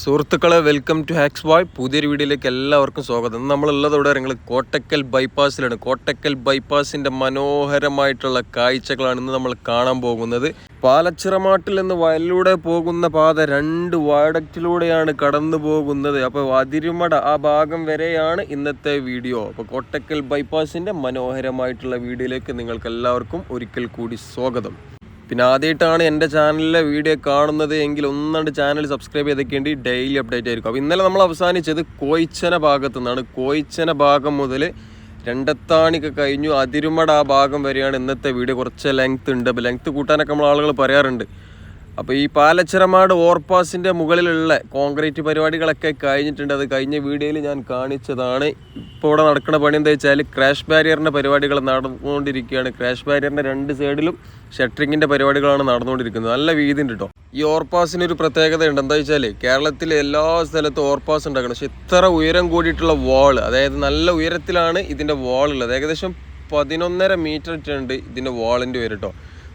സുഹൃത്തുക്കളെ welcome to hacks boy പുതിയൊരു വീഡിയോയിലേക്ക് എല്ലാവർക്കും സ്വാഗതം. നമ്മളുള്ളത് ഇവിടെ നിങ്ങൾ കോട്ടക്കൽ ബൈപ്പാസിലാണ് കോട്ടക്കൽ ബൈപ്പാസിന്റെ മനോഹരമായിട്ടുള്ള കാഴ്ചകളാണ് ഇന്ന് നമ്മൾ കാണാൻ പോകുന്നത്. പാലച്ചിറമാട്ടിൽ നിന്ന് വയലിലൂടെ പോകുന്ന പാത രണ്ട് വയഡക്റ്റിലൂടെയാണ് കടന്നു പോകുന്നത്. അപ്പോൾ അതിരുമട ആ ഭാഗം വരെയാണ് ഇന്നത്തെ വീഡിയോ. അപ്പോൾ കോട്ടക്കൽ ബൈപ്പാസിന്റെ മനോഹരമായിട്ടുള്ള വീഡിയോയിലേക്ക് നിങ്ങൾക്ക് എല്ലാവർക്കും ഒരിക്കൽ കൂടി സ്വാഗതം. പിന്നെ ആദ്യമായിട്ടാണ് എന്റെ ചാനലിലെ വീഡിയോ കാണുന്നത് എങ്കിൽ ഒന്നാണ്ട് ചാനൽ സബ്സ്ക്രൈബ് ചെയ്തൊക്കെയുണ്ട് ഡെയിലി അപ്ഡേറ്റ് ആയിരിക്കും. അപ്പോൾ ഇന്നലെ നമ്മൾ അവസാനിച്ചത് കോയിച്ചന ഭാഗത്തു നിന്നാണ്. കോയിച്ചന ഭാഗം മുതൽ രണ്ടത്താണിക്ക് കഴിഞ്ഞു. അതിരുമട ആ ഭാഗം വരെയാണ് ഇന്നത്തെ വീഡിയോ. കുറച്ച് ലെങ്ത് ഉണ്ട്. അപ്പോൾ ലെങ്ത് കൂട്ടാനൊക്കെ നമ്മൾ ആളുകൾ പറയാറുണ്ട്. അപ്പോൾ ഈ പാലച്ചിറമാട് ഓവർപാസിന്റെ മുകളിലുള്ള കോൺക്രീറ്റ് പരിപാടികളൊക്കെ കഴിഞ്ഞിട്ടുണ്ട്. അത് കഴിഞ്ഞ വീഡിയോയിൽ ഞാൻ കാണിച്ചതാണ്. ഇപ്പോൾ ഇവിടെ നടക്കുന്ന പണി എന്താ വെച്ചാൽ ക്രാഷ് ബാരിയറിന്റെ പരിപാടികൾ നടന്നുകൊണ്ടിരിക്കുകയാണ്. ക്രാഷ് ബാരിയറിന്റെ രണ്ട് സൈഡിലും ഷട്ടറിങ്ങിന്റെ പരിപാടികളാണ് നടന്നുകൊണ്ടിരിക്കുന്നത്. നല്ല വീതി ഉണ്ട് കേട്ടോ ഈ ഓവർപാസിന് ഒരു പ്രത്യേകത ഉണ്ട് എന്താ വെച്ചാൽ കേരളത്തിലെ എല്ലാ സ്ഥലത്തും ഓവർപാസ് ഉണ്ടാക്കണം. പക്ഷെ ഇത്ര ഉയരം കൂടിയിട്ടുള്ള വാൾ അതായത് നല്ല ഉയരത്തിലാണ് ഇതിന്റെ വാൾ ഉള്ളത്. ഏകദേശം പതിനൊന്നര മീറ്റർ ഇട്ടുണ്ട് ഇതിന്റെ വാളിന്റെ ഉയരം കേട്ടോ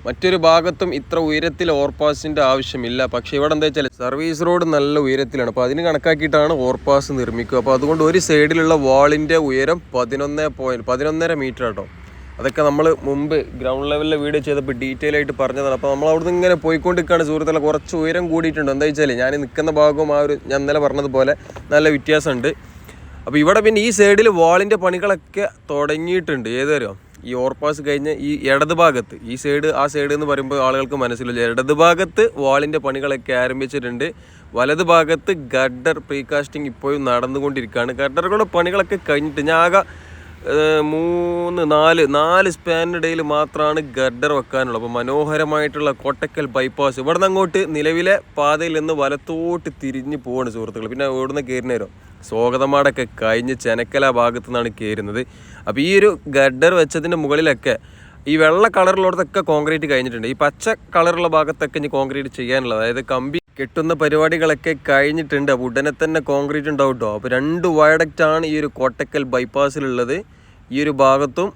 മറ്റൊരു ഭാഗത്തും ഇത്ര ഉയരത്തിൽ ഓവർപാസിന്റെ ആവശ്യമില്ല. പക്ഷേ ഇവിടെ എന്താ വെച്ചാൽ സർവീസ് റോഡ് നല്ല ഉയരത്തിലാണ്. അപ്പോൾ അതിന് കണക്കാക്കിയിട്ടാണ് ഓവർപാസ് നിർമ്മിക്കുക. അപ്പോൾ അതുകൊണ്ട് ഒരു സൈഡിലുള്ള വാളിന്റെ ഉയരം പതിനൊന്ന് പോയിന്റ് പതിനൊന്നര മീറ്റർ കേട്ടോ അതൊക്കെ നമ്മൾ മുമ്പ് ഗ്രൗണ്ട് ലെവലിലെ വീഡിയോ ചെയ്തപ്പോൾ ഡീറ്റെയിൽ ആയിട്ട് പറഞ്ഞതാണ്. അപ്പോൾ നമ്മൾ അവിടുന്ന് ഇങ്ങനെ പോയിക്കൊണ്ടിരിക്കുകയാണ് സുഹൃത്തുക്കളെ. കുറച്ച് ഉയരം കൂടിയിട്ടുണ്ട്. എന്താ വെച്ചാൽ ഞാൻ നിൽക്കുന്ന ഭാഗവും ആ ഒരു ഞാൻ ഇന്നലെ പറഞ്ഞതുപോലെ നല്ല വ്യത്യാസമുണ്ട്. അപ്പോൾ ഇവിടെ പിന്നെ ഈ സൈഡിൽ വാളിന്റെ പണികളൊക്കെ തുടങ്ങിയിട്ടുണ്ട്. ഏതുവരെയോ? ഈ ഓവർപാസ് കഴിഞ്ഞ് ഈ ഇടത് ഭാഗത്ത് ഈ സൈഡ് ആ സൈഡ് എന്ന് പറയുമ്പോൾ ആളുകൾക്ക് മനസ്സിലല്ല ഇടത് ഭാഗത്ത് വാളിന്റെ പണികളൊക്കെ ആരംഭിച്ചിട്ടുണ്ട്. വലത് ഭാഗത്ത് ഗഡർ പ്രീകാസ്റ്റിംഗ് ഇപ്പോഴും നടന്നുകൊണ്ടിരിക്കുകയാണ്. ഗഡറുകളുടെ പണികളൊക്കെ കഴിഞ്ഞിട്ട് ഞാൻ ആകെ മൂന്ന് നാല് നാല് സ്പാനിനിടയിൽ മാത്രമാണ് ഗഡർ വെക്കാനുള്ളത്. അപ്പോൾ മനോഹരമായിട്ടുള്ള കോട്ടക്കൽ ബൈപ്പാസ് ഇവിടെ നിന്ന് അങ്ങോട്ട് നിലവിലെ പാതയിൽ നിന്ന് വലത്തോട്ട് തിരിഞ്ഞ് പോവാണ് സുഹൃത്തുക്കൾ. പിന്നെ ഇവിടുന്ന് കയറുന്നേരം സ്വാഗതമാടൊക്കെ കഴിഞ്ഞ് ചെനക്കല ഭാഗത്തു നിന്നാണ് കയറുന്നത്. അപ്പോൾ ഈ ഒരു ഗഡർ വെച്ചതിന്റെ മുകളിലൊക്കെ ഈ വെള്ള കളറിലുള്ളതൊക്കെ കോൺക്രീറ്റ് കഴിഞ്ഞിട്ടുണ്ട്. ഈ പച്ച കളറുള്ള ഭാഗത്തൊക്കെ ഇനി കോൺക്രീറ്റ് ചെയ്യാനുള്ളത്. അതായത് കമ്പി കെട്ടുന്ന പരിപാടികളൊക്കെ കഴിഞ്ഞിട്ടുണ്ട്. അപ്പോൾ ഉടനെ തന്നെ കോൺക്രീറ്റ് ഉണ്ടാവും കേട്ടോ അപ്പോൾ രണ്ട് വയഡക്റ്റ് ആണ് ഈ ഒരു കോട്ടക്കൽ ബൈപ്പാസിലുള്ളത് ഈ ഒരു ഭാഗത്തും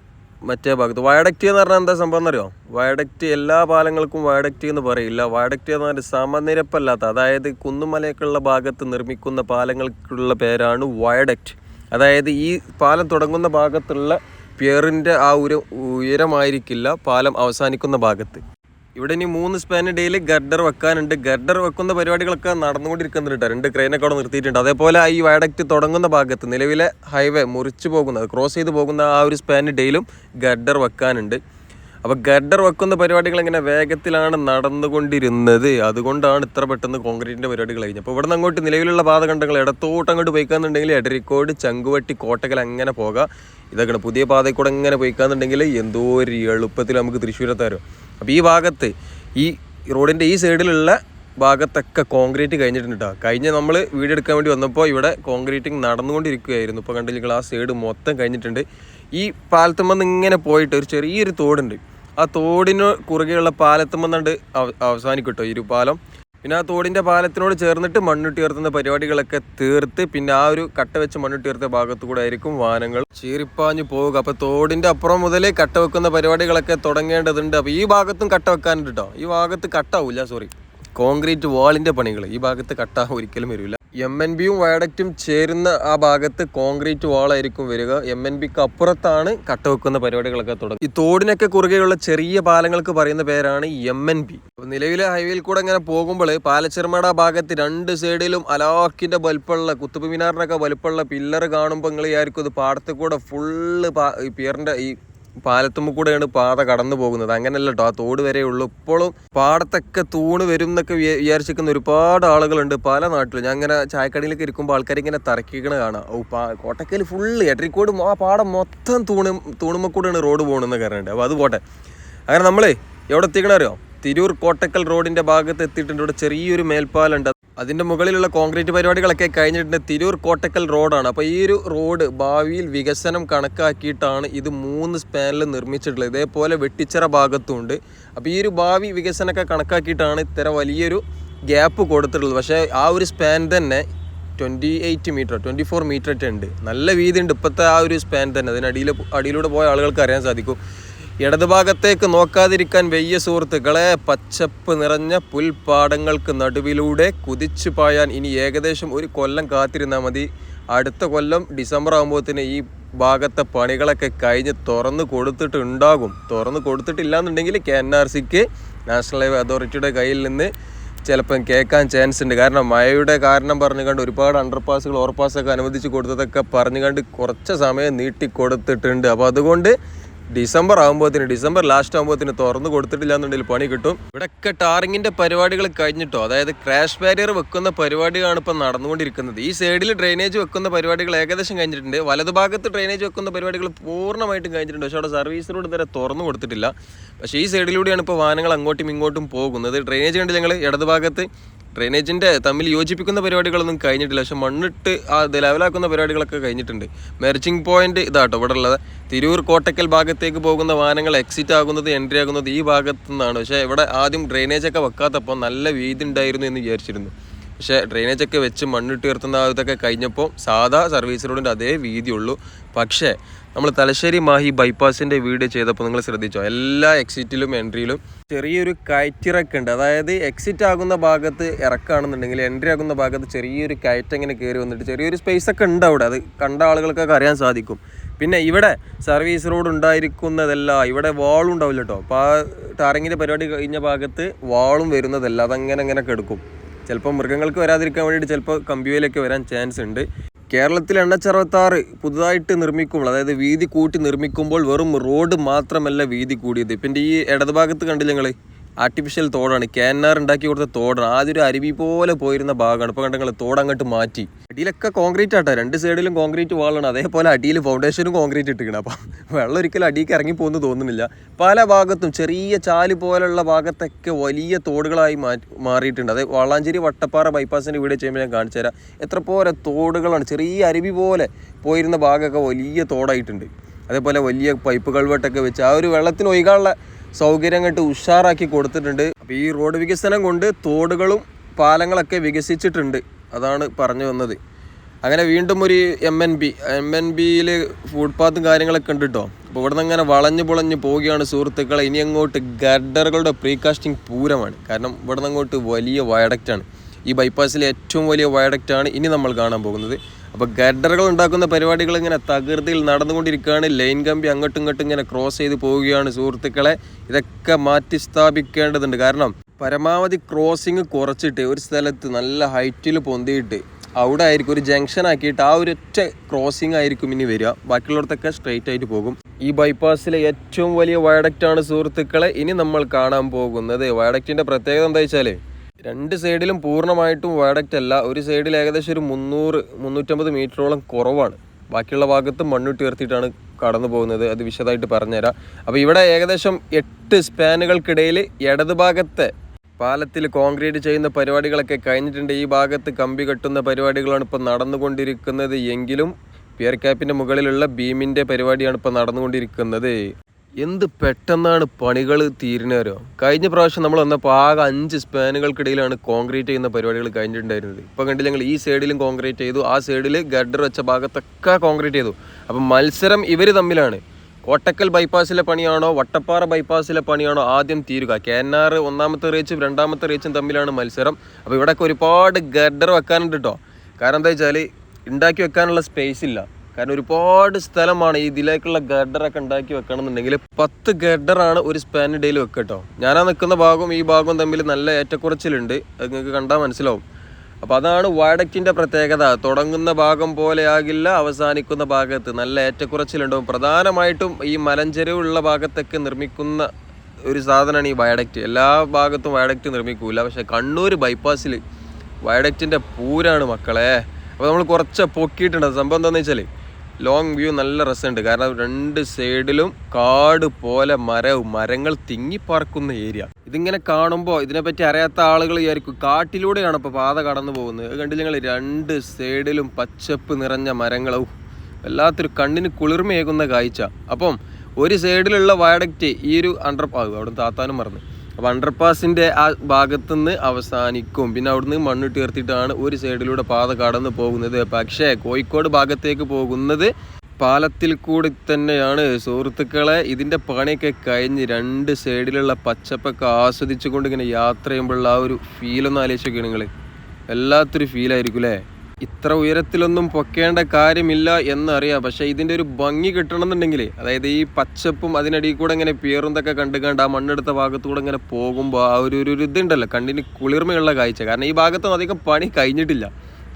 മറ്റേ ഭാഗത്തും. വയഡക്റ്റ് എന്ന് പറഞ്ഞാൽ എന്താ സംഭവം എന്നറിയോ? വയഡക്റ്റ് എല്ലാ പാലങ്ങൾക്കും വയഡക്റ്റ് എന്ന് പറയില്ല വയഡക്റ്റ് എന്ന് പറഞ്ഞാൽ സമനിരപ്പല്ലാത്ത അതായത് കുന്നുമലയൊക്കെയുള്ള ഭാഗത്ത് നിർമ്മിക്കുന്ന പാലങ്ങൾക്കുള്ള പേരാണ് വയഡക്റ്റ് അതായത് ഈ പാലം തുടങ്ങുന്ന ഭാഗത്തുള്ള പിയറിന്റെ ആ ഒരു ഉയരമായിരിക്കില്ല പാലം അവസാനിക്കുന്ന ഭാഗത്ത്. ഇവിടെ ഇനി മൂന്ന് സ്പാനിടയിൽ ഗർഡർ വെക്കാനുണ്ട്. ഗർഡർ വെക്കുന്ന പരിപാടികളൊക്കെ നടന്നുകൊണ്ടിരിക്കുന്നുണ്ട് കേട്ടോ. രണ്ട് ക്രെയിനൊക്കെ അവിടെ നിർത്തിയിട്ടുണ്ട്. അതേപോലെ ഈ വയഡക്റ്റ് തുടങ്ങുന്ന ഭാഗത്ത് നിലവിലെ ഹൈവേ മുറിച്ച് പോകുന്നത് ക്രോസ് ചെയ്ത് പോകുന്ന ആ ഒരു സ്പാൻ ഇടയിലും ഗർഡർ വെക്കാനുണ്ട്. അപ്പോൾ ഗഡർ വെക്കുന്ന പരിപാടികൾ ഇങ്ങനെ വേഗത്തിലാണ് നടന്നുകൊണ്ടിരുന്നത്? അതുകൊണ്ടാണ് ഇത്ര പെട്ടെന്ന് കോൺക്രീറ്റിന്റെ പരിപാടികൾ കഴിഞ്ഞത്. അപ്പോൾ ഇവിടെ നിന്ന് അങ്ങോട്ട് നിലവിലുള്ള പാതകണ്ടങ്ങൾ ഇടത്തോട്ട് അങ്ങോട്ട് പോയിക്കാന്നുണ്ടെങ്കിൽ എടരിക്കോട് ചങ്കുവട്ടി കോട്ടകൽ അങ്ങനെ പോകാം. ഇതൊക്കെയാണ് പുതിയ പാതയിൽ കൂടെ ഇങ്ങനെ പോയിക്കാന്നുണ്ടെങ്കിൽ എന്തോ ഒരു എളുപ്പത്തിൽ നമുക്ക് തൃശ്ശൂരത്താരോ അപ്പോൾ ഈ ഭാഗത്ത് ഈ റോഡിന്റെ ഈ സൈഡിലുള്ള ഭാഗത്തൊക്കെ കോൺക്രീറ്റ് കഴിഞ്ഞിട്ടുണ്ട് കേട്ടോ കഴിഞ്ഞ നമ്മൾ വീഡിയോ എടുക്കാൻ വേണ്ടി വന്നപ്പോൾ ഇവിടെ കോൺക്രീറ്റിംഗ് നടന്നുകൊണ്ടിരിക്കുകയായിരുന്നു. ഇപ്പോൾ കണ്ടില്ലെങ്കിൽ ആ സൈഡ് മൊത്തം കഴിഞ്ഞിട്ടുണ്ട്. ഈ പാലത്തുമ്പോൾ ഇങ്ങനെ പോയിട്ട് ഒരു ചെറിയൊരു തോടുണ്ട്. ആ തോടിന് കുറുകെയുള്ള പാലത്തുമ്പോൾ അവസാനിക്കും കേട്ടോ ഈ ഒരു പാലം. പിന്നെ ആ തോടിന്റെ പാലത്തിനോട് ചേർന്നിട്ട് മണ്ണിട്ട് ഉയർത്തുന്ന പരിപാടികളൊക്കെ തീർത്ത് പിന്നെ ആ ഒരു കട്ട വെച്ച് മണ്ണിട്ട് ഉയർത്തിയ ഭാഗത്തു കൂടെ ആയിരിക്കും വാഹനങ്ങൾ ചീറിപ്പാഞ്ഞു പോവുക. അപ്പോൾ തോടിന്റെ അപ്പുറം മുതലേ കട്ട വെക്കുന്ന പരിപാടികളൊക്കെ തുടങ്ങേണ്ടതുണ്ട്. അപ്പോൾ ഈ ഭാഗത്തും കട്ട വെക്കാനുണ്ട് കേട്ടോ ഈ ഭാഗത്ത് കട്ടാവില്ല സോറി. കോൺക്രീറ്റ് വാളിന്റെ പണികൾ ഈ ഭാഗത്ത് കട്ട ഒരിക്കലും വരില്ല എം എൻ ബിയും വയഡക്റ്റും ചേരുന്ന ആ ഭാഗത്ത് കോൺക്രീറ്റ് വാളായിരിക്കും വരിക. എം എൻ ബിക്ക് അപ്പുറത്താണ് കട്ട വെക്കുന്ന പരിപാടികളൊക്കെ തുടങ്ങും ഈ തോടിനൊക്കെ കുറുകെയുള്ള ചെറിയ പാലങ്ങൾക്ക് പറയുന്ന പേരാണ് എം എൻ ബി നിലവിലെ ഹൈവേയിൽ കൂടെ ഇങ്ങനെ പോകുമ്പോൾ പാലച്ചിറമട ഭാഗത്ത് രണ്ട് സൈഡിലും അലാക്കിന്റെ വലുപ്പമുള്ള കുത്തുബ് മിനാറിനൊക്കെ വലുപ്പമുള്ള പില്ലർ കാണുമ്പോൾ നിങ്ങൾ വിചാരിക്കും ഇത് പാടത്ത് കൂടെ ഫുള്ള് ഈ പിയറിന്റെ ഈ പാലത്തുമ്മ കൂടെയാണ് പാത കടന്നു പോകുന്നത്. അങ്ങനെയല്ല കേട്ടോ ആ തോട് വരെ ഉള്ളൂ. ഇപ്പോഴും പാടത്തൊക്കെ തൂണ് വരും എന്നൊക്കെ വിചാരിച്ചിരിക്കുന്ന ഒരുപാട് ആളുകളുണ്ട് പല നാട്ടിലും. ഞാൻ ഇങ്ങനെ ചായക്കടയിലൊക്കെ ഇരിക്കുമ്പോൾ ആൾക്കാർ ഇങ്ങനെ തറക്കിക്കണ കാണാം. ഓ പാ കോട്ടക്കൽ ഫുള്ള് എട്രിക്കോട് ആ പാടം മൊത്തം തൂണ് തൂണുമ്മ കൂടെയാണ് റോഡ് പോകണമെന്ന് കയറുന്നുണ്ട് അപ്പോൾ അത് പോട്ടെ. അങ്ങനെ നമ്മളേ എവിടെ എത്തിക്കണറിയോ തിരൂർ കോട്ടക്കൽ റോഡിന്റെ ഭാഗത്ത് എത്തിയിട്ടുണ്ട്. ഇവിടെ ചെറിയൊരു മേൽപ്പാലുണ്ട് അതിന്റെ മുകളിലുള്ള കോൺക്രീറ്റ് പരിപാടികളൊക്കെ കഴിഞ്ഞിട്ടുണ്ട്. തിരൂർ കോട്ടക്കൽ റോഡാണ്. അപ്പോൾ ഈ ഒരു റോഡ് ഭാവിയിൽ വികസനം കണക്കാക്കിയിട്ടാണ് ഇത് മൂന്ന് സ്പാനിൽ നിർമ്മിച്ചിട്ടുള്ളത്. ഇതേപോലെ വെട്ടിച്ചിറ ഭാഗത്തുമുണ്ട് അപ്പോൾ ഈ ഒരു ഭാവി വികസനമൊക്കെ കണക്കാക്കിയിട്ടാണ് ഇത്തരം വലിയൊരു ഗ്യാപ്പ് കൊടുത്തിട്ടുള്ളത്. പക്ഷേ ആ ഒരു സ്പാൻ തന്നെ twenty eight metre twenty four metre ഒക്കെ ഉണ്ട്. നല്ല വീതി ഉണ്ട് ഇപ്പോഴത്തെ ആ ഒരു സ്പാൻ തന്നെ. അതിന് അടിയിൽ അടിയിലൂടെ പോയ ആളുകൾക്ക് അറിയാൻ സാധിക്കും. ഇടതുഭാഗത്തേക്ക് നോക്കാതിരിക്കാൻ വെയ്യ സുഹൃത്തുക്കളെ. പച്ചപ്പ് നിറഞ്ഞ പുൽപ്പാടങ്ങൾക്ക് നടുവിലൂടെ കുതിച്ചു പായാൻ ഇനി ഏകദേശം ഒരു കൊല്ലം കാത്തിരുന്നാൽ മതി. അടുത്ത കൊല്ലം ഡിസംബർ ആകുമ്പോഴത്തേന് ഈ ഭാഗത്തെ പണികളൊക്കെ കഴിഞ്ഞ് തുറന്ന് കൊടുത്തിട്ടുണ്ടാകും. തുറന്ന് കൊടുത്തിട്ടില്ല എന്നുണ്ടെങ്കിൽ കെ എൻ ആർ സിക്ക് നാഷണൽ ഹൈവേ അതോറിറ്റിയുടെ കയ്യിൽ നിന്ന് ചിലപ്പം കേൾക്കാൻ ചാൻസ് ഉണ്ട്. കാരണം മഴയുടെ കാരണം പറഞ്ഞു കണ്ട് ഒരുപാട് അണ്ടർപാസുകൾ ഓവർപാസൊക്കെ അനുവദിച്ച് കൊടുത്തതൊക്കെ പറഞ്ഞു കണ്ട് കുറച്ച് സമയം നീട്ടി കൊടുത്തിട്ടുണ്ട് അപ്പോൾ അതുകൊണ്ട് ഡിസംബർ ആകുമ്പോഴത്തേന് ഡിസംബർ ലാസ്റ്റ് ആകുമ്പോഴത്തേന് തുറന്നു കൊടുത്തിട്ടില്ല എന്നുണ്ടെങ്കിൽ പണി കിട്ടും. ഇവിടെയൊക്കെ ടാറിങ്ങിന്റെ പരിപാടികൾ കഴിഞ്ഞിട്ടോ? അതായത് ക്രാഷ് ബാരിയർ വെക്കുന്ന പരിപാടിയാണ് ഇപ്പം നടന്നുകൊണ്ടിരിക്കുന്നത്. ഈ സൈഡിൽ ഡ്രെയിനേജ് വെക്കുന്ന പരിപാടികൾ ഏകദേശം കഴിഞ്ഞിട്ടുണ്ട്. വലതുഭാഗത്ത് ഡ്രെയിനേജ് വെക്കുന്ന പരിപാടികൾ പൂർണമായിട്ടും കഴിഞ്ഞിട്ടുണ്ട്. പക്ഷേ അവിടെ സർവീസ് റോഡ് ഇതുവരെ തുറന്നു കൊടുത്തിട്ടില്ല. പക്ഷേ ഈ സൈഡിലൂടെയാണ് ഇപ്പോൾ വാഹനങ്ങൾ അങ്ങോട്ടും ഇങ്ങോട്ടും പോകുന്നത്. ഡ്രെയിനേജ് കണ്ട് ഞങ്ങൾ ഇടതുഭാഗത്ത് ഡ്രെയിനേജിന്റെ തമ്മിൽ യോജിപ്പിക്കുന്ന പരിപാടികളൊന്നും കഴിഞ്ഞിട്ടില്ല. പക്ഷെ മണ്ണിട്ട് ആ ലെവലാക്കുന്ന പരിപാടികളൊക്കെ കഴിഞ്ഞിട്ടുണ്ട്. മെർജിങ് പോയിന്റ് ഇതാട്ടോ ഇവിടെ ഉള്ളത് തിരൂർ കോട്ടക്കൽ ഭാഗത്തേക്ക് പോകുന്ന വാഹനങ്ങൾ എക്സിറ്റ് ആകുന്നത് എൻട്രി ആകുന്നത് ഈ ഭാഗത്തു നിന്നാണ് പക്ഷേ ഇവിടെ ആദ്യം ഡ്രെയിനേജ് ഒക്കെ വെക്കാത്തപ്പോൾ നല്ല വീതി ഉണ്ടായിരുന്നു എന്ന് വിചാരിച്ചിരുന്നു. പക്ഷേ ഡ്രെയിനേജ് ഒക്കെ വെച്ച് മണ്ണിട്ട് ഉയർത്തുന്ന ഇതൊക്കെ കഴിഞ്ഞപ്പോൾ സാധാ സർവീസ് റോഡിന്റെ അതേ വീതിയുള്ളൂ. പക്ഷേ നമ്മൾ തലശ്ശേരി മാഹി ബൈപ്പാസിന്റെ വീട് ചെയ്തപ്പോൾ നിങ്ങൾ ശ്രദ്ധിച്ചോ? എല്ലാ എക്സിറ്റിലും എൻട്രിയിലും ചെറിയൊരു കയറ്റിറക്ക് ഉണ്ട്. അതായത് എക്സിറ്റ് ആകുന്ന ഭാഗത്ത് ഇറക്കുകയാണെന്നുണ്ടെങ്കിൽ എൻട്രി ആകുന്ന ഭാഗത്ത് ചെറിയൊരു കയറ്റം ഇങ്ങനെ കയറി വന്നിട്ട് ചെറിയൊരു സ്പേസ് ഒക്കെ ഉണ്ട് അവിടെ. അത് കണ്ട ആളുകൾക്കൊക്കെ അറിയാൻ സാധിക്കും. പിന്നെ ഇവിടെ സർവീസ് റോഡ് ഉണ്ടായിരിക്കുന്നതല്ല ഇവിടെ വാളും ഉണ്ടാവില്ല കേട്ടോ. അപ്പോൾ ആ ടാറിങ്ങിന്റെ പരിപാടി കഴിഞ്ഞ ഭാഗത്ത് വാളും വരുന്നതല്ല. അതങ്ങനെ അങ്ങനെ കെടുക്കും. ചിലപ്പോൾ മൃഗങ്ങൾക്ക് വരാതിരിക്കാൻ വേണ്ടിയിട്ട് ചിലപ്പോൾ കമ്പിവേലൊക്കെ വരാൻ ചാൻസ് ഉണ്ട്. കേരളത്തിൽ എണ്ണച്ചറുപത്താറ് പുതുതായിട്ട് നിർമ്മിക്കുമ്പോൾ അതായത് വീതി കൂട്ടി നിർമ്മിക്കുമ്പോൾ വെറും റോഡ് മാത്രമല്ല വീതി കൂടിയത്. ഇപ്പം ഈ ഇടതുഭാഗത്ത് കണ്ടില്ല ഞങ്ങൾ ആർട്ടിഫിഷ്യൽ തോടാണ്. കാനാർ ഉണ്ടാക്കി കൊടുത്ത തോടാണ്. ആദ്യം ഒരു അരുവി പോലെ പോയിരുന്ന ഭാഗമാണ്. ഇപ്പോൾ കണ്ടങ്ങൾ തോട് അങ്ങോട്ട് മാറ്റി. അടിയിലൊക്കെ കോൺക്രീറ്റ് ആട്ടോ. രണ്ട് സൈഡിലും കോൺക്രീറ്റ് വാളാണ് അതേപോലെ അടിയിൽ ഫൗണ്ടേഷനും കോൺക്രീറ്റ് ഇട്ടിരിക്കണം. അപ്പം വെള്ളം ഒരിക്കലും അടിയിലേക്ക് ഇറങ്ങി പോകുന്നു തോന്നുന്നില്ല. പല ഭാഗത്തും ചെറിയ ചാൽ പോലുള്ള ഭാഗത്തൊക്കെ വലിയ തോടുകളായി മാറിയിട്ടുണ്ട്. അതായത് വളാഞ്ചേരി വട്ടപ്പാറ ബൈപ്പാസിന്റെ വീഡിയോ ചെയ്യുമ്പോൾ ഞാൻ കാണിച്ചു തരാം. എത്ര പോലെ തോടുകളാണ്. ചെറിയ അരുവി പോലെ പോയിരുന്ന ഭാഗമൊക്കെ വലിയ തോടായിട്ടുണ്ട്. അതേപോലെ വലിയ പൈപ്പ് കൾവെട്ടൊക്കെ വെച്ച് ആ ഒരു വെള്ളത്തിന് ഒഴുകാനുള്ള സൗകര്യം കണ്ട് ഉഷാറാക്കി കൊടുത്തിട്ടുണ്ട്. അപ്പോൾ ഈ റോഡ് വികസനം കൊണ്ട് തോടുകളും പാലങ്ങളൊക്കെ വികസിച്ചിട്ടുണ്ട്. അതാണ് പറഞ്ഞു വന്നത്. അങ്ങനെ വീണ്ടും ഒരു M N B M N ബിയിൽ ഫുട്പാത്തും കാര്യങ്ങളൊക്കെ ഉണ്ട് കേട്ടോ അപ്പോൾ ഇവിടെ നിന്ന് അങ്ങനെ വളഞ്ഞു പുളഞ്ഞ് പോവുകയാണ് സുഹൃത്തുക്കളെ. ഇനി അങ്ങോട്ട് ഗഡറുകളുടെ പ്രീകാസ്റ്റിംഗ് പൂരമാണ്. കാരണം ഇവിടെ നിന്ന് അങ്ങോട്ട് വലിയ വയഡക്റ്റാണ് ഈ ബൈപ്പാസിലെ ഏറ്റവും വലിയ വയഡക്റ്റാണ് ഇനി നമ്മൾ കാണാൻ പോകുന്നത്. അപ്പോൾ ഗഡറുകൾ ഉണ്ടാക്കുന്ന പരിപാടികൾ ഇങ്ങനെ തകൃതിയിൽ നടന്നുകൊണ്ടിരിക്കുകയാണ്. ലൈൻ കമ്പി അങ്ങോട്ടും ഇങ്ങോട്ടും ഇങ്ങനെ ക്രോസ് ചെയ്ത് പോവുകയാണ് സുഹൃത്തുക്കളെ. ഇതൊക്കെ മാറ്റി സ്ഥാപിക്കേണ്ടതുണ്ട്. കാരണം പരമാവധി ക്രോസിങ് കുറച്ചിട്ട് ഒരു സ്ഥലത്ത് നല്ല ഹൈറ്റിൽ പൊന്തിയിട്ട് അവിടെ ആയിരിക്കും ഒരു ജംഗ്ഷൻ ആക്കിയിട്ട് ആ ഒരു ഒറ്റ ക്രോസിംഗ് ആയിരിക്കും ഇനി വരിക. ബാക്കിയുള്ളവർക്കൊക്കെ സ്ട്രെയിറ്റ് ആയിട്ട് പോകും. ഈ ബൈപ്പാസിലെ ഏറ്റവും വലിയ വയഡക്റ്റാണ് സുഹൃത്തുക്കളെ ഇനി നമ്മൾ കാണാൻ പോകുന്നത്. വയഡക്റ്റിന്റെ പ്രത്യേകത എന്താ വെച്ചാൽ രണ്ട് സൈഡിലും പൂർണമായിട്ടും വയഡക്റ്റ് അല്ല. ഒരു സൈഡിൽ ഏകദേശം ഒരു മുന്നൂറ് മുന്നൂറ്റമ്പത് മീറ്ററോളം കുറവാണ്. ബാക്കിയുള്ള ഭാഗത്ത് മണ്ണിട്ട് ഉയർത്തിയിട്ടാണ് കടന്നു പോകുന്നത്. അത് വിശദമായിട്ട് പറഞ്ഞുതരാം. അപ്പോൾ ഇവിടെ ഏകദേശം എട്ട് സ്പാനുകൾക്കിടയിൽ ഇടത് ഭാഗത്തെ പാലത്തിൽ കോൺക്രീറ്റ് ചെയ്യുന്ന പരിപാടികളൊക്കെ കഴിഞ്ഞിട്ടുണ്ട്. ഈ ഭാഗത്ത് കമ്പി കെട്ടുന്ന പരിപാടികളാണ് ഇപ്പോൾ നടന്നുകൊണ്ടിരിക്കുന്നത്. എങ്കിലും പിയർ ക്യാപ്പിന്റെ മുകളിലുള്ള ബീമിന്റെ പരിപാടിയാണ് ഇപ്പോൾ നടന്നുകൊണ്ടിരിക്കുന്നത്. എന്ത് പെട്ടെന്നാണ് പണികൾ തീരുന്നവരോ കഴിഞ്ഞ പ്രാവശ്യം നമ്മൾ വന്നപ്പോൾ ആകെ അഞ്ച് സ്പാനുകൾക്കിടയിലാണ് കോൺക്രീറ്റ് ചെയ്യുന്ന പരിപാടികൾ കഴിഞ്ഞിട്ടുണ്ടായിരുന്നത്. ഇപ്പം കണ്ടില്ല ഞങ്ങൾ ഈ സൈഡിലും കോൺക്രീറ്റ് ചെയ്തു ആ സൈഡിൽ ഗഡർ വെച്ച ഭാഗത്തൊക്കെ കോൺക്രീറ്റ് ചെയ്തു. അപ്പം മത്സരം ഇവർ തമ്മിലാണ്. കോട്ടക്കൽ ബൈപ്പാസിലെ പണിയാണോ വട്ടപ്പാറ ബൈപ്പാസിലെ പണിയാണോ ആദ്യം തീരുക? കേന്നാർ ഒന്നാമത്തെ റീച്ചും രണ്ടാമത്തെ റീച്ചും തമ്മിലാണ് മത്സരം. അപ്പോൾ ഇവിടെയൊക്കെ ഒരുപാട് ഗഡർ വെക്കാനുണ്ട് കേട്ടോ കാരണം എന്താ വെച്ചാൽ ഉണ്ടാക്കി വെക്കാനുള്ള സ്പേസ് ഇല്ല. കാരണം ഒരുപാട് സ്ഥലമാണ് ഇതിലേക്കുള്ള ഗഡറൊക്കെ ഉണ്ടാക്കി വെക്കണം എന്നുണ്ടെങ്കിൽ പത്ത് ഗഡറാണ് ഒരു സ്പാനിടയിൽ വെക്കട്ടോ ഞാനാ നിൽക്കുന്ന ഭാഗവും ഈ ഭാഗവും തമ്മിൽ നല്ല ഏറ്റക്കുറച്ചിലുണ്ട്. അത് നിങ്ങൾക്ക് കണ്ടാൽ മനസ്സിലാവും. അപ്പോൾ അതാണ് വടക്കിന്റെ പ്രത്യേകത. തുടങ്ങുന്ന ഭാഗം പോലെ ആകില്ല അവസാനിക്കുന്ന ഭാഗത്ത് നല്ല ഏറ്റക്കുറച്ചിലുണ്ടാവും. പ്രധാനമായിട്ടും ഈ മലഞ്ചെരിവുള്ള ഭാഗത്തൊക്കെ നിർമ്മിക്കുന്ന ഒരു സാധനമാണ് ഈ വയഡക്റ്റ്. എല്ലാ ഭാഗത്തും വയഡക്റ്റ് നിർമ്മിക്കൂല. പക്ഷേ കണ്ണൂർ ബൈപ്പാസിൽ വയഡക്റ്റിന്റെ പൂരാണ് മക്കളെ. അപ്പോൾ നമ്മൾ കുറച്ച് പൊക്കിയിട്ടുണ്ട്. സംഭവം എന്താണെന്ന് വെച്ചാൽ ലോങ് വ്യൂ നല്ല രസമുണ്ട്. കാരണം രണ്ട് സൈഡിലും കാട് പോലെ മരവും മരങ്ങൾ തിങ്ങിപ്പറക്കുന്ന ഏരിയ ഇതിങ്ങനെ കാണുമ്പോൾ ഇതിനെപ്പറ്റി അറിയാത്ത ആളുകൾ വിചാരിക്കും കാട്ടിലൂടെയാണ് ഇപ്പോൾ പാത കടന്നു പോകുന്നത്. കണ്ടില്ല ഞങ്ങൾ രണ്ട് സൈഡിലും പച്ചപ്പ് നിറഞ്ഞ മരങ്ങളും വല്ലാത്തൊരു കണ്ണിന് കുളിർമയേകുന്ന കാഴ്ച. അപ്പം ഒരു സൈഡിലുള്ള വയഡക്റ്റ് ഈ ഒരു അണ്ടർ അവിടെ താത്താനും മറന്നു. അപ്പോൾ അണ്ടർപാസിന്റെ ആ ഭാഗത്തുനിന്ന് അവസാനിക്കും. പിന്നെ അവിടുന്ന് മണ്ണിട്ട് ഉയർത്തിയിട്ടാണ് ഒരു സൈഡിലൂടെ പാത കടന്ന് പോകുന്നത്. പക്ഷേ കോഴിക്കോട് ഭാഗത്തേക്ക് പോകുന്നത് പാലത്തിൽ കൂടി തന്നെയാണ്. സുഹൃത്തുക്കളെ ഇതിന്റെ പണിയൊക്കെ കഴിഞ്ഞ് രണ്ട് സൈഡിലുള്ള പച്ചപ്പൊക്കെ ആസ്വദിച്ചുകൊണ്ട് ഇങ്ങനെ യാത്ര ചെയ്യുമ്പോഴുള്ള ആ ഒരു ഫീലൊന്നും ആലോചിച്ചൊക്കെയാണ് നിങ്ങൾ വല്ലാത്തൊരു ഫീലായിരിക്കും അല്ലേ ഇത്ര ഉയരത്തിലൊന്നും പൊക്കേണ്ട കാര്യമില്ല എന്നറിയാം. പക്ഷെ ഇതിന്റെ ഒരു ഭംഗി കിട്ടണമെന്നുണ്ടെങ്കിൽ അതായത് ഈ പച്ചപ്പും അതിനടിയിൽ കൂടെ ഇങ്ങനെ പേറുന്നതൊക്കെ കണ്ടു കണ്ട് ആ മണ്ണെടുത്ത ഭാഗത്തൂടെ ഇങ്ങനെ പോകുമ്പോൾ ആ ഒരു ഒരു ഇതുണ്ടല്ലോ കണ്ണിന് കുളിർമയുള്ള കാഴ്ച. കാരണം ഈ ഭാഗത്തൊന്നും അധികം പണി കഴിഞ്ഞിട്ടില്ല.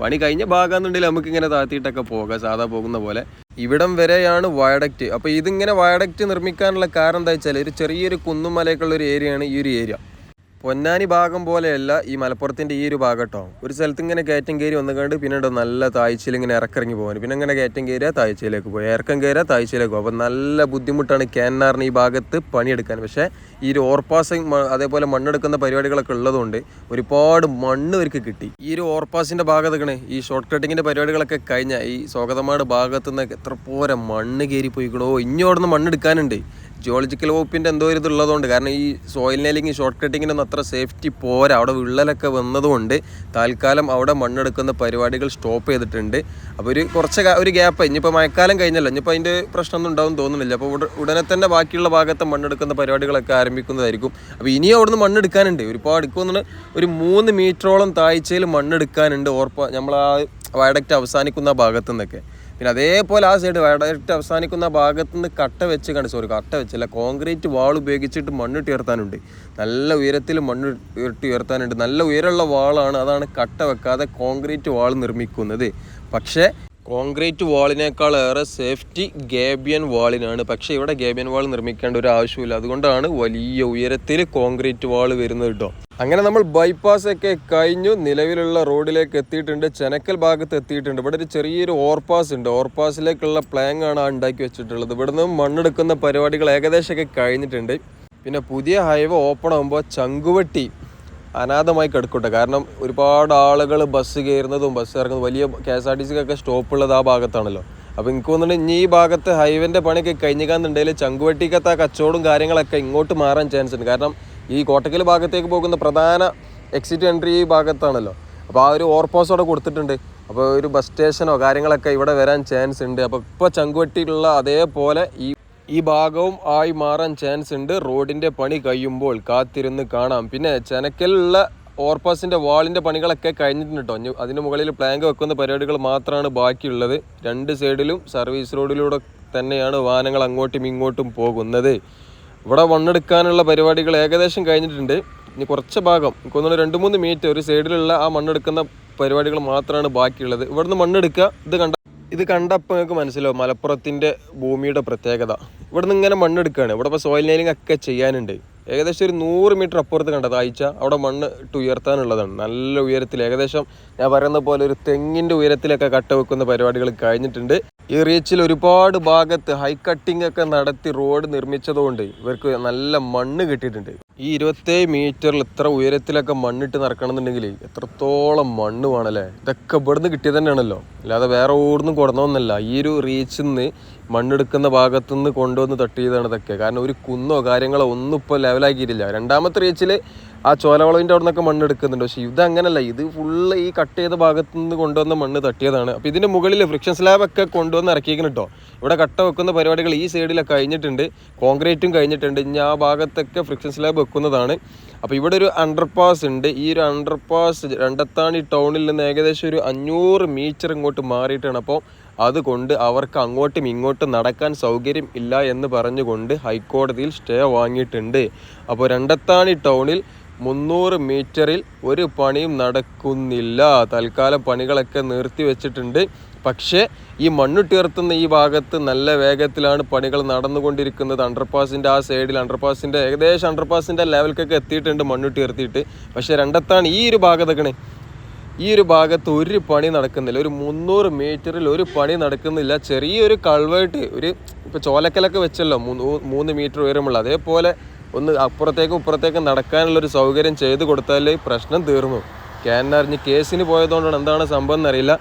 പണി കഴിഞ്ഞ ഭാഗമെന്നുണ്ടെങ്കിൽ നമുക്ക് ഇങ്ങനെ താഴ്ത്തിയിട്ടൊക്കെ പോകാം സാധാ പോകുന്ന പോലെ. ഇവിടം വരെയാണ് വയഡക്റ്റ്. അപ്പോൾ ഇതിങ്ങനെ വയഡക്റ്റ് നിർമ്മിക്കാനുള്ള കാരണം എന്താ വെച്ചാൽ ഒരു ചെറിയൊരു കുന്നുമലയൊക്കെ ഉള്ള ഒരു ഏരിയയാണ് ഈ ഒരു ഏരിയ. പൊന്നാനി ഭാഗം പോലെയല്ല ഈ മലപ്പുറത്തിന്റെ ഈ ഒരു ഭാഗം കേട്ടോ ഒരു സ്ഥലത്ത് ഇങ്ങനെ കയറ്റം കയറി വന്നുകൊണ്ട് പിന്നെ പിന്നീട് നല്ല താഴ്ചയിൽ ഇങ്ങനെ ഇറക്കിറങ്ങി പോകാൻ. പിന്നെ ഇങ്ങനെ കയറ്റം കയറിയ താഴ്ചയിലേക്ക് പോയി. ഇറക്കം കയറിയ താഴ്ചയിലേക്ക് പോകും. അപ്പോൾ നല്ല ബുദ്ധിമുട്ടാണ് ക്യാനാറിന് ഈ ഭാഗത്ത് പണിയെടുക്കാൻ. പക്ഷേ ഈ ഒരു ഓർപ്പാസ് അതേപോലെ മണ്ണെടുക്കുന്ന പരിപാടികളൊക്കെ ഉള്ളതുകൊണ്ട് ഒരുപാട് മണ്ണ് അവർക്ക് കിട്ടി. ഈ ഒരു ഓർപ്പാസിന്റെ ഭാഗത്തൊക്കെ ഈ ഷോർട്ട് കട്ടിങ്ങിന്റെ പരിപാടികളൊക്കെ കഴിഞ്ഞ ഈ സ്വാഗതമാട് ഭാഗത്ത് നിന്നൊക്കെ എത്ര പോരെ മണ്ണ് കയറി പോയിക്കണോ ഇനി അവിടെ നിന്ന് മണ്ണെടുക്കാനുണ്ട്. ജിയോളജിക്കൽ വകുപ്പിന്റെ എന്തോ ഒരു ഇതുള്ളതുകൊണ്ട് കാരണം ഈ സോയിൽ നെയിലിംഗ് ഷോർട്ട് കട്ടിങ്ങിനൊന്നും അത്ര സേഫ്റ്റി പോരാ. അവിടെ വിള്ളലൊക്കെ വന്നതുകൊണ്ട് താൽക്കാലം അവിടെ മണ്ണെടുക്കുന്ന പരിപാടികൾ സ്റ്റോപ്പ് ചെയ്തിട്ടുണ്ട്. അപ്പോൾ ഒരു കുറച്ച് ഒരു ഗ്യാപ്പ് ഇനിയിപ്പോൾ മഴക്കാലം കഴിഞ്ഞല്ലോ. ഇനിയിപ്പോൾ അതിന്റെ പ്രശ്നമൊന്നും ഉണ്ടാവും തോന്നുന്നില്ല. അപ്പോൾ ഉടനെ തന്നെ ബാക്കിയുള്ള ഭാഗത്ത് മണ്ണെടുക്കുന്ന പരിപാടികളൊക്കെ ആരംഭിക്കുന്നതായിരിക്കും. അപ്പോൾ ഇനിയും അവിടുന്ന് മണ്ണെടുക്കാനുണ്ട്. ഒരുപാട് എടുക്കുമെന്ന് ഒരു മൂന്ന് മീറ്ററോളം താഴ്ചയിൽ മണ്ണെടുക്കാനുണ്ട്. ഓർപ്പ നമ്മൾ ആ വയഡക്റ്റ് അവസാനിക്കുന്ന ഭാഗത്തു നിന്നൊക്കെ. പിന്നെ അതേപോലെ ആ സൈഡ് ഡയറക്റ്റ് അവസാനിക്കുന്ന ഭാഗത്ത് നിന്ന് കട്ട വെച്ച് കണ്ട് സോറി കട്ട വെച്ചല്ല കോൺക്രീറ്റ് വാൾ ഉപയോഗിച്ചിട്ട് മണ്ണിട്ട് ഉയർത്താനുണ്ട് നല്ല ഉയരത്തിൽ മണ്ണ് ഇട്ട് ഉയർത്താനുണ്ട്. നല്ല ഉയരമുള്ള വാളാണ് അതാണ് കട്ട വെക്കാതെ കോൺക്രീറ്റ് വാൾ നിർമ്മിക്കുന്നത്. പക്ഷേ കോൺക്രീറ്റ് വാളിനേക്കാൾ ഏറെ സേഫ്റ്റി ഗേബിയൻ വാളിനാണ്. പക്ഷേ ഇവിടെ ഗേബിയൻ വാൾ നിർമ്മിക്കേണ്ട ഒരു ആവശ്യമില്ല അതുകൊണ്ടാണ് വലിയ ഉയരത്തിൽ കോൺക്രീറ്റ് വാൾ വരുന്നത് കേട്ടോ. അങ്ങനെ നമ്മൾ ബൈപ്പാസ് ഒക്കെ കഴിഞ്ഞു. നിലവിലുള്ള റോഡിലേക്ക് എത്തിയിട്ടുണ്ട്. ചെനക്കൽ ഭാഗത്ത് എത്തിയിട്ടുണ്ട്. ഇവിടെ ഒരു ചെറിയൊരു ഓവർപാസ് ഉണ്ട്. ഓവർപാസിലേക്കുള്ള പ്ലാങ് ആണ് ഉണ്ടാക്കി വെച്ചിട്ടുള്ളത്. ഇവിടുന്ന് മണ്ണെടുക്കുന്ന പരിപാടികൾ ഏകദേശമൊക്കെ കഴിഞ്ഞിട്ടുണ്ട്. പിന്നെ പുതിയ ഹൈവേ ഓപ്പൺ ആകുമ്പോൾ ചങ്കുവട്ടി അനാഥമായി കിടക്കട്ടെ. കാരണം ഒരുപാട് ആളുകൾ ബസ് കയറുന്നതും ബസ് ഇറങ്ങുന്നതും വലിയ കെ എസ് ആർ ടി സിക്കൊക്കെ സ്റ്റോപ്പുള്ളത് ആ ഭാഗത്താണല്ലോ. അപ്പോൾ എനിക്ക് തോന്നുന്നുണ്ട് ഇനി ഈ ഭാഗത്ത് ഹൈവേന്റെ പണിയൊക്കെ കഴിഞ്ഞിക്കാന്നുണ്ടെങ്കിൽ ചങ്കുവട്ടിക്കത്തെ ആ കച്ചവടവും കാര്യങ്ങളൊക്കെ ഇങ്ങോട്ട് മാറാൻ ചാൻസ് ഉണ്ട്. കാരണം ഈ കോട്ടക്കൽ ഭാഗത്തേക്ക് പോകുന്ന പ്രധാന എക്സിറ്റ് എൻട്രി ഈ ഭാഗത്താണല്ലോ. അപ്പോൾ ആ ഒരു ഓർപ്പോസ് അവിടെ കൊടുത്തിട്ടുണ്ട്. അപ്പോൾ ഒരു ബസ് സ്റ്റേഷനോ കാര്യങ്ങളൊക്കെ ഇവിടെ വരാൻ ചാൻസ് ഉണ്ട്. അപ്പോൾ ഇപ്പോൾ ചങ്കുവട്ടിയിലുള്ള അതേപോലെ ഈ ഈ ഭാഗവും ആയി മാറാൻ ചാൻസ് ഉണ്ട്. റോഡിന്റെ പണി കഴിയുമ്പോൾ കാത്തിരുന്ന് കാണാം. പിന്നെ ചെനക്കലുള്ള ഓർപ്പാസിന്റെ വാളിന്റെ പണികളൊക്കെ കഴിഞ്ഞിട്ടുണ്ട് കേട്ടോ അതിന് മുകളിൽ പ്ലാങ്ക് വെക്കുന്ന പരിപാടികൾ മാത്രമാണ് ബാക്കിയുള്ളത്. രണ്ട് സൈഡിലും സർവീസ് റോഡിലൂടെ തന്നെയാണ് വാഹനങ്ങൾ അങ്ങോട്ടും ഇങ്ങോട്ടും പോകുന്നത്. ഇവിടെ മണ്ണെടുക്കാനുള്ള പരിപാടികൾ ഏകദേശം കഴിഞ്ഞിട്ടുണ്ട്. ഇനി കുറച്ച് ഭാഗം എനിക്ക് തോന്നുന്നു രണ്ട് മൂന്ന് മീറ്റർ ഒരു സൈഡിലുള്ള ആ മണ്ണെടുക്കുന്ന പരിപാടികൾ മാത്രമാണ് ബാക്കിയുള്ളത്. ഇവിടുന്ന് മണ്ണെടുക്കുക ഇത് കണ്ട ഇത് കണ്ടപ്പോൾ നിങ്ങൾക്ക് മനസ്സിലാവും മലപ്പുറത്തിന്റെ ഭൂമിയുടെ പ്രത്യേകത. ഇവിടെ നിന്ന് ഇങ്ങനെ മണ്ണെടുക്കുകയാണ് ഇവിടെ ഇപ്പോൾ സോയിൽ നെയിലിംഗ് ഒക്കെ ചെയ്യാനുണ്ട്. ഏകദേശം ഒരു നൂറ് മീറ്റർ അപ്പുറത്ത് കണ്ടത് ആഴ്ച അവിടെ മണ്ണ് ഇട്ട് ഉയർത്താനുള്ളതാണ് നല്ല ഉയരത്തിൽ ഏകദേശം ഞാൻ പറയുന്ന പോലെ ഒരു തെങ്ങിന്റെ ഉയരത്തിലൊക്കെ കട്ട വെക്കുന്ന പരിപാടികൾ കഴിഞ്ഞിട്ടുണ്ട്. ഈ റീച്ചിൽ ഒരുപാട് ഭാഗത്ത് ഹൈ കട്ടിംഗ് ഒക്കെ നടത്തി റോഡ് നിർമ്മിച്ചതുകൊണ്ട് ഇവർക്ക് നല്ല മണ്ണ് കിട്ടിയിട്ടുണ്ട്. ഈ ഇരുപത്തേഴ് മീറ്ററിൽ ഇത്ര ഉയരത്തിലൊക്കെ മണ്ണിട്ട് നടക്കണമെന്നുണ്ടെങ്കിൽ എത്രത്തോളം മണ്ണ് വേണമല്ലേ ഇതൊക്കെ ഇവിടുന്ന് കിട്ടിയത് തന്നെയാണല്ലോ. അല്ലാതെ വേറെ ഓടുന്നും കൊടുന്നൊന്നല്ല ഈ ഒരു റീച്ചിൽ നിന്ന് മണ്ണെടുക്കുന്ന ഭാഗത്തുനിന്ന് കൊണ്ടുവന്ന് തട്ടിയതാണ് ഇതൊക്കെ. കാരണം ഒരു കുന്നോ കാര്യങ്ങളോ ഒന്നും ഇപ്പോൾ ലെവലാക്കിയിട്ടില്ല. രണ്ടാമത്തെ റീച്ചിൽ ആ ചോലവളവിന്റെ അവിടെ നിന്നൊക്കെ മണ്ണ് എടുക്കുന്നുണ്ട് പക്ഷേ ഇത് അങ്ങനല്ല ഇത് ഫുള്ള് ഈ കട്ട് ചെയ്ത ഭാഗത്തു നിന്ന് കൊണ്ടുവന്ന മണ്ണ് തട്ടിയതാണ്. അപ്പോൾ ഇതിന്റെ മുകളിൽ ഫ്രിക്ഷൻ സ്ലാബൊക്കെ കൊണ്ടുവന്ന് ഇറക്കിയിരിക്കുന്നു കേട്ടോ ഇവിടെ കട്ട വെക്കുന്ന പരിപാടികൾ ഈ സൈഡിലൊക്കെ കഴിഞ്ഞിട്ടുണ്ട്. കോൺക്രീറ്റും കഴിഞ്ഞിട്ടുണ്ട്. ഇനി ആ ഭാഗത്തൊക്കെ ഫ്രിക്ഷൻ സ്ലാബ് വെക്കുന്നതാണ്. അപ്പോൾ ഇവിടെ ഒരു അണ്ടർപാസ് ഉണ്ട്. ഈ ഒരു അണ്ടർപാസ് രണ്ടത്താണി ടൗണിൽ നിന്ന് ഏകദേശം ഒരു അഞ്ഞൂറ് മീറ്റർ ഇങ്ങോട്ട് മാറിയിട്ടാണ്. അപ്പോൾ അതുകൊണ്ട് അവർക്ക് അങ്ങോട്ടും ഇങ്ങോട്ടും നടക്കാൻ സൗകര്യം ഇല്ല എന്ന് പറഞ്ഞുകൊണ്ട് ഹൈക്കോടതിയിൽ സ്റ്റേ വാങ്ങിയിട്ടുണ്ട്. അപ്പോൾ രണ്ടത്താണി ടൗണിൽ മുന്നൂറ് മീറ്ററിൽ ഒരു പണിയും നടക്കുന്നില്ല. തൽക്കാലം പണികളൊക്കെ നിർത്തി വെച്ചിട്ടുണ്ട്. പക്ഷേ ഈ മണ്ണുട്ടിയർത്തുന്ന ഈ ഭാഗത്ത് നല്ല വേഗത്തിലാണ് പണികൾ നടന്നുകൊണ്ടിരിക്കുന്നത്. അണ്ടർപാസിന്റെ ആ സൈഡിൽ അണ്ടർപാസിന്റെ ഏകദേശം അണ്ടർപാസിന്റെ ലെവൽക്കൊക്കെ എത്തിയിട്ടുണ്ട് മണ്ണുട്ടിയർത്തിയിട്ട് പക്ഷേ രണ്ടത്താണ് ഈ ഒരു ഭാഗത്തൊക്കെ ഈ ഒരു ഭാഗത്ത് ഒരു പണി നടക്കുന്നില്ല. ഒരു മുന്നൂറ് മീറ്ററിൽ ഒരു പണി നടക്കുന്നില്ല. ചെറിയൊരു കൾവേട്ട് ഒരു ഇപ്പോൾ ചോലക്കലൊക്കെ വെച്ചല്ലോ മൂന്ന് മീറ്റർ ഉയരമുള്ള. അതേപോലെ ഒന്ന് അപ്പുറത്തേക്കും ഇപ്പുറത്തേക്കും നടക്കാനുള്ളൊരു സൗകര്യം ചെയ്ത് കൊടുത്താലേ പ്രശ്നം തീർന്നു. ക്യാനറിഞ്ഞ് കേസിന് പോയതുകൊണ്ടാണ് എന്താണ് സംഭവം എന്നറിയില്ല.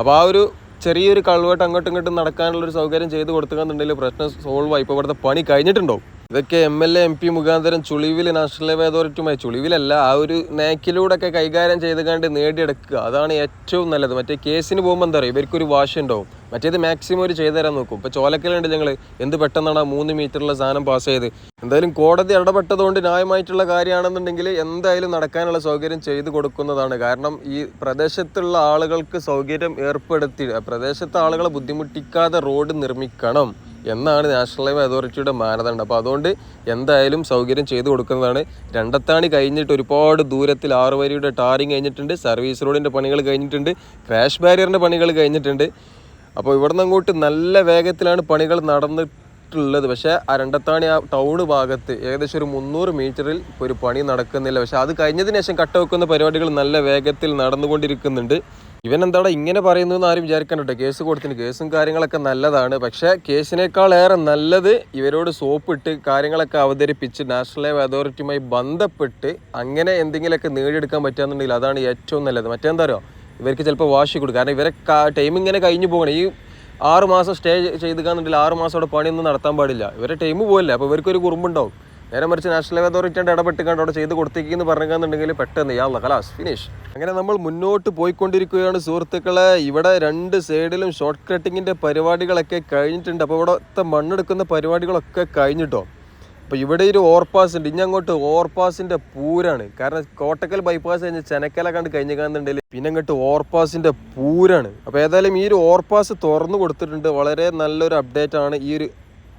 അപ്പോൾ ആ ഒരു ചെറിയൊരു കൾവേട്ട് അങ്ങോട്ടും ഇങ്ങോട്ടും നടക്കാനുള്ളൊരു സൗകര്യം ചെയ്ത് കൊടുക്കുകയെന്നുണ്ടെങ്കിൽ പ്രശ്നം സോൾവ് ആയി. ഇപ്പോൾ ഇവിടുത്തെ പണി കഴിഞ്ഞിട്ടുണ്ടാവും. ഇതൊക്കെ M L A M P മുഖാന്തരം ചുളിവിൽ നാഷണൽ ഹൈവേ അതോറിറ്റിയുമായി ചുളിവിലല്ല ആ ഒരു നേക്കിലൂടെ ഒക്കെ കൈകാര്യം ചെയ്ത് കണ്ട് നേടിയെടുക്കുക. അതാണ് ഏറ്റവും നല്ലത്. മറ്റേ കേസിന് പോകുമ്പോൾ എന്താ പറയുക ഇവർക്കൊരു വാശി ഉണ്ടാവും മറ്റേത് മാക്സിമം ഒരു ചെയ്തു തരാൻ നോക്കും. ഇപ്പോൾ ചോലക്കലുണ്ട് ഞങ്ങൾ എന്ത് പെട്ടെന്നാണ് ആ മൂന്ന് മീറ്ററുള്ള സാധനം പാസ് ചെയ്ത്? എന്തായാലും കോടതി ഇടപെട്ടതുകൊണ്ട് ന്യായമായിട്ടുള്ള കാര്യമാണെന്നുണ്ടെങ്കിൽ എന്തായാലും നടക്കാനുള്ള സൗകര്യം ചെയ്തു കൊടുക്കുന്നതാണ്. കാരണം ഈ പ്രദേശത്തുള്ള ആളുകൾക്ക് സൗകര്യം ഏർപ്പെടുത്തി പ്രദേശത്തെ ആളുകളെ ബുദ്ധിമുട്ടിക്കാതെ റോഡ് നിർമ്മിക്കണം. എന്നാണ് നാഷണൽ ഹൈവേ അതോറിറ്റിയുടെ മാനദണ്ഡം. അപ്പോൾ അതുകൊണ്ട് എന്തായാലും സൗകര്യം ചെയ്തു കൊടുക്കുന്നതാണ്. രണ്ടത്താണി കഴിഞ്ഞിട്ട് ഒരുപാട് ദൂരത്തിൽ ആറ് വരിയുടെ ടാറിങ് കഴിഞ്ഞിട്ടുണ്ട്. സർവീസ് റോഡിന്റെ പണികൾ കഴിഞ്ഞിട്ടുണ്ട്. ക്രാഷ് ബാരിയറിന്റെ പണികൾ കഴിഞ്ഞിട്ടുണ്ട്. അപ്പോൾ ഇവിടുന്ന് അങ്ങോട്ട് നല്ല വേഗത്തിലാണ് പണികൾ നടന്നിട്ടുള്ളത്. പക്ഷേ ആ രണ്ടത്താണി ആ ടൗൺ ഭാഗത്ത് ഏകദേശം ഒരു മുന്നൂറ് മീറ്ററിൽ ഒരു പണി നടക്കുന്നില്ല. പക്ഷേ അത് കഴിഞ്ഞതിന് ശേഷം കട്ട വെക്കുന്ന പരിപാടികൾ നല്ല വേഗത്തിൽ നടന്നുകൊണ്ടിരിക്കുന്നുണ്ട്. ഇവൻ എന്താടാ ഇങ്ങനെ പറയുന്നു എന്ന് ആരും വിചാരിക്കണ്ട. കേസ് കൊടുത്തിന് കേസും കാര്യങ്ങളൊക്കെ നല്ലതാണ്. പക്ഷേ കേസിനേക്കാൾ ഏറെ നല്ലത് ഇവരോട് സോപ്പിട്ട് കാര്യങ്ങളൊക്കെ അവതരിപ്പിച്ച് നാഷണൽ ഹൈവേ അതോറിറ്റിയുമായി ബന്ധപ്പെട്ട് അങ്ങനെ എന്തെങ്കിലുമൊക്കെ നേടിയെടുക്കാൻ പറ്റുകയെന്നുണ്ടെങ്കിൽ അതാണ് ഏറ്റവും നല്ലത്. മറ്റെന്താ അറിയോ? ഇവർക്ക് ചിലപ്പോൾ വാശി കൊടുക്കും കാരണം ഇവരെ ടൈം ഇങ്ങനെ കഴിഞ്ഞു പോകണം. ഈ ആറ് മാസം സ്റ്റേ ചെയ്തുകാന്നുണ്ടെങ്കിൽ ആറ് മാസം അവിടെ പണിയൊന്നും നടത്താൻ പാടില്ല. ഇവരെ ടൈം പോകില്ല അപ്പോൾ ഇവർക്കൊരു കുറുമ്പുണ്ടാവും. നേരെ മറിച്ച് നാഷണൽ ഹൈവേ അതോറിറ്റിയുടെ ഇടപെട്ട് കണ്ട് അവിടെ ചെയ്ത് കൊടുത്തേക്കെന്ന് പറഞ്ഞെന്നുണ്ടെങ്കിൽ പെട്ടെന്ന് യാ കലാസ് ഫിനിഷ് അങ്ങനെ നമ്മൾ മുന്നോട്ട് പോയിക്കൊണ്ടിരിക്കുകയാണ്. സുഹൃത്തുക്കളെ ഇവിടെ രണ്ട് സൈഡിലും ഷോർട്ട് കട്ടിങ്ങിന്റെ പരിപാടികളൊക്കെ കഴിഞ്ഞിട്ടുണ്ട്. അപ്പോൾ ഇവിടുത്തെ മണ്ണെടുക്കുന്ന പരിപാടികളൊക്കെ കഴിഞ്ഞിട്ടോ? അപ്പോൾ ഇവിടെ ഒരു ഓവർപാസ് ഉണ്ട്. ഇനി അങ്ങോട്ട് ഓവർപാസിന്റെ പൂരാണ്. കാരണം കോട്ടക്കൽ ബൈപ്പാസ് കഴിഞ്ഞ് ചെനക്കല കണ്ട് കഴിഞ്ഞ് കാണുന്നുണ്ടെങ്കിൽ പിന്നെ അങ്ങോട്ട് ഓവർപാസിന്റെ പൂരാണ്. അപ്പോൾ ഏതായാലും ഈ ഒരു ഓവർപാസ് തുറന്നു കൊടുത്തിട്ടുണ്ട്. വളരെ നല്ലൊരു അപ്ഡേറ്റ് ആണ് ഈ ഒരു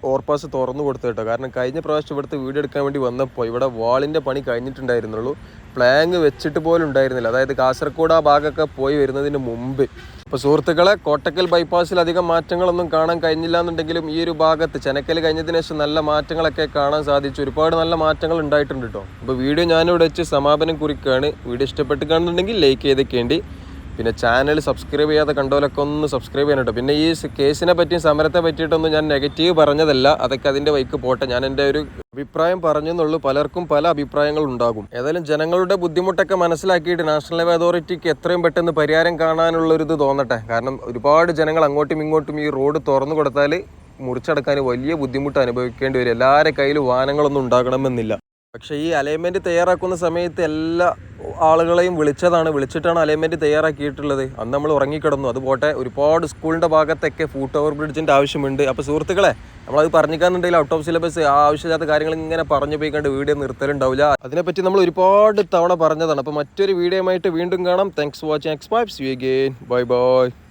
ഓവർപാസ് തുറന്നു കൊടുത്തു കേട്ടോ. കാരണം കഴിഞ്ഞ പ്രാവശ്യം ഇവിടുത്തെ വീഡിയോ എടുക്കാൻ വേണ്ടി വന്നപ്പോൾ ഇവിടെ വാളിന്റെ പണി കഴിഞ്ഞിട്ടുണ്ടായിരുന്നുള്ളൂ. പ്ലാങ് വെച്ചിട്ട് പോലും ഉണ്ടായിരുന്നില്ല. അതായത് കാസർഗോഡ് ആ ഭാഗമൊക്കെ പോയി വരുന്നതിന് മുമ്പ്. അപ്പോൾ സുഹൃത്തുക്കളെ കോട്ടക്കൽ ബൈപ്പാസിൽ അധികം മാറ്റങ്ങളൊന്നും കാണാൻ കഴിഞ്ഞില്ല എന്നുണ്ടെങ്കിലും ഈ ഒരു ഭാഗത്ത് ചെനക്കൽ കഴിഞ്ഞതിന് ശേഷം നല്ല മാറ്റങ്ങളൊക്കെ കാണാൻ സാധിച്ചു. ഒരുപാട് നല്ല മാറ്റങ്ങൾ ഉണ്ടായിട്ടുണ്ട് കേട്ടോ. അപ്പോൾ വീഡിയോ ഞാനിവിടെ വെച്ച് സമാപനം കുറിക്കുകയാണ്. വീഡിയോ ഇഷ്ടപ്പെട്ട് കാണുന്നുണ്ടെങ്കിൽ ലൈക്ക് ചെയ്തേക്കേണ്ടി. പിന്നെ ചാനൽ സബ്സ്ക്രൈബ് ചെയ്യാതെ കണ്ടോലൊക്കെ ഒന്ന് സബ്സ്ക്രൈബ് ചെയ്യാൻ കേട്ടോ. പിന്നെ ഈ കേസിനെ പറ്റിയും സമരത്തെ പറ്റിയിട്ടൊന്നും ഞാൻ നെഗറ്റീവ് പറഞ്ഞതല്ല. അതൊക്കെ അതിന്റെ വൈക്ക് പോട്ടെ. ഞാൻ എന്റെ ഒരു അഭിപ്രായം പറഞ്ഞു എന്നുള്ളൂ. പലർക്കും പല അഭിപ്രായങ്ങൾ ഉണ്ടാകും. ഏതായാലും ജനങ്ങളുടെ ബുദ്ധിമുട്ടൊക്കെ മനസ്സിലാക്കിയിട്ട് നാഷണൽ ഹൈവേ അതോറിറ്റിക്ക് എത്രയും പെട്ടെന്ന് പരിഹാരം കാണാനുള്ള ഒരു ഇത് തോന്നട്ടെ. കാരണം ഒരുപാട് ജനങ്ങൾ അങ്ങോട്ടും ഇങ്ങോട്ടും ഈ റോഡ് തുറന്നു കൊടുത്താൽ മുറിച്ചടക്കാൻ വലിയ ബുദ്ധിമുട്ട് അനുഭവിക്കേണ്ടി വരും. എല്ലാവരുടെ കയ്യിൽ വാഹനങ്ങളൊന്നും ഉണ്ടാകണമെന്നില്ല. പക്ഷേ ഈ അലൈൻമെന്റ് തയ്യാറാക്കുന്ന സമയത്ത് എല്ലാ ആളുകളെയും വിളിച്ചതാണ് വിളിച്ചിട്ടാണ് അലൈൻമെന്റ് തയ്യാറാക്കിയിട്ടുള്ളത്. അന്ന് നമ്മൾ ഉറങ്ങിക്കിടന്നു. അത് പോട്ടെ ഒരുപാട് സ്കൂളിന്റെ ഭാഗത്തൊക്കെ ഫൂട്ട് ഓവർ ബ്രിഡ്ജിന്റെ ആവശ്യമുണ്ട്. അപ്പോൾ സുഹൃത്തുക്കളെ നമ്മളത് പറഞ്ഞിക്കാന്നുണ്ടെങ്കിൽ ഔട്ട് ഓഫ് സിലബസ് ആവശ്യമില്ലാത്ത കാര്യങ്ങൾ ഇങ്ങനെ പറഞ്ഞു പോയി കണ്ട് വീഡിയോ നിർത്തലുണ്ടാവില്ല. അതിനെപ്പറ്റി നമ്മൾ ഒരുപാട് തവണ പറഞ്ഞതാണ്. അപ്പോൾ മറ്റൊരു വീഡിയോയുമായിട്ട് വീണ്ടും കാണാം. Thanks for watching X vibes you again bye bye